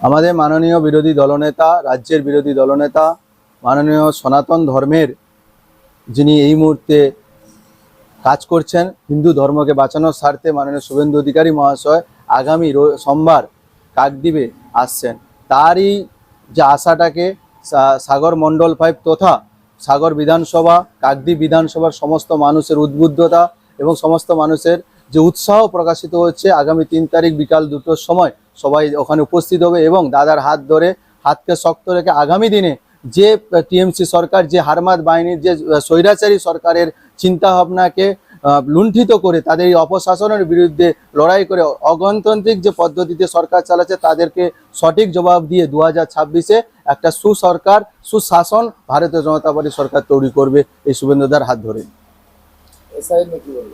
আমাদের মাননীয় বিরোধী দলনেতা রাজ্যের বিরোধী দলনেতা মাননীয় সনাতন ধর্মের যিনি এই মুহূর্তে কাজ করছেন, হিন্দু ধর্মকে বাঁচানোর স্বার্থে মাননীয় শুভেন্দু অধিকারী মহাশয় আগামী সোমবার কাকদ্বীপে আসছেন। তারই যে আশাটাকে সাগর মণ্ডল ফাইভ তথা সাগর বিধানসভা, কাকদ্বীপ বিধানসভার সমস্ত মানুষের উদ্বুদ্ধতা এবং সমস্ত মানুষের যে উৎসাহ প্রকাশিত হচ্ছে, আগামী তিন তারিখ বিকাল দুটোর সময় সবাই ওখানে উপস্থিত হবে এবং দাদার হাত ধরে হাতকে শক্ত রেখে আগামী দিনে যে টিএমসি সরকার যে হারমাদ বাহিনীর যে স্বৈরাচারী সরকারের চিন্তা ভাবনাকে লুণ্ঠিত করে তাদের এই অপশাসনের বিরুদ্ধে লড়াই করে অগণতান্ত্রিক যে পদ্ধতিতে সরকার চালাচ্ছে তাদেরকে সঠিক জবাব দিয়ে দু হাজার ছাব্বিশে একটা সুসরকার সুশাসন ভারতীয় জনতা পার্টি সরকার তৈরি করবে। এই শুভেন্দুদার হাত ধরে। এসআই নিয়ে কি বলব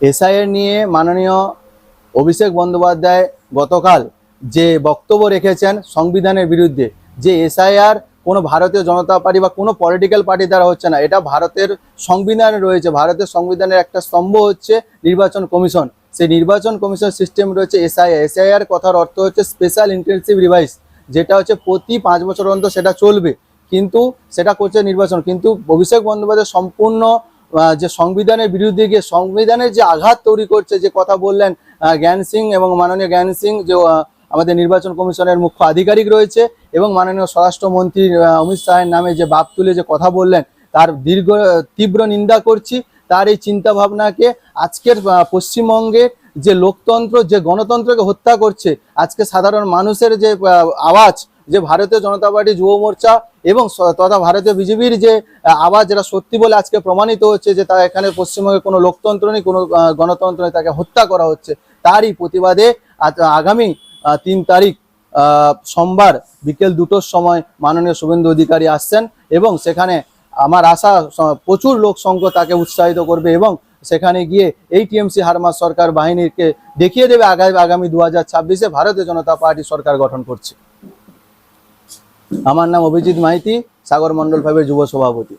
এসআইয়ের নিয়ে মাননীয় অভিষেক বন্দ্যোপাধ্যায় গতকাল যে বক্তব্য রেখেছেন সংবিধানের বিরুদ্ধে, যে এসআইআর কোনো ভারতীয় জনতা পার্টি বা কোনো পলিটিক্যাল পার্টি দ্বারা হচ্ছে না, এটা ভারতের সংবিধানে রয়েছে, ভারতের সংবিধানের একটা স্তম্ভ হচ্ছে নির্বাচন কমিশন। সেই নির্বাচন কমিশন সিস্টেম রয়েছে এসআইআর। এসআইআর কথার অর্থ হচ্ছে স্পেশাল ইন্টেন্সিভ রিভাইস যেটা হচ্ছে প্রতি পাঁচ বছর অন্তর সেটা চলবে। কিন্তু সেটা করছে নির্বাচন। কিন্তু অভিষেক বন্দ্যোপাধ্যায় সম্পূর্ণ যে সংবিধানের বিরুদ্ধে গিয়ে সংবিধানের যে আঘাত তৈরি করছে, যে কথা বললেন জ্ঞান সিং এবং মাননীয় জ্ঞান সিং, যে আমাদের নির্বাচন কমিশনের মুখ্য আধিকারিক রয়েছে এবং মাননীয় স্বরাষ্ট্রমন্ত্রী অমিত শাহের নামে যে বাপ তুলে যে কথা বললেন, তার দীর্ঘ, তীব্র নিন্দা করছি। তার এই চিন্তা ভাবনাকে আজকের পশ্চিমবঙ্গে যে লোকতন্ত্র, যে গণতন্ত্রকে হত্যা করছে, আজকে সাধারণ মানুষের যে আওয়াজ যে ভারতীয় জনতা পার্টি যুব মোর্চা এবং তথা ভারতীয় বিজেপির যে আওয়াজ যেটা সত্যি বলে আজকে প্রমাণিত হচ্ছে যে তা এখানে পশ্চিমবঙ্গে কোনো লোকতন্ত্র নেই, কোনো গণতন্ত্র নেই, তাকে হত্যা করা হচ্ছে। তারই প্রতিবাদে আগামী তিন তারিখ সোমবার বিকেল দুটোর সময় মাননীয় শুভেন্দু অধিকারী আসছেন এবং সেখানে আমার আশা প্রচুর লোক সংখ্য তাকে উৎসাহিত করবে এবং সেখানে গিয়ে এই টিএমসি হারমাস সরকার বাহিনীকে দেখিয়ে দেবে আগামী আগামী দু হাজার ছাব্বিশে ভারতীয় জনতা পার্টি সরকার গঠন করছে। আমার নাম অভিজিৎ মাইতি সাগর মণ্ডল ফাইভের যুব সভাপতি।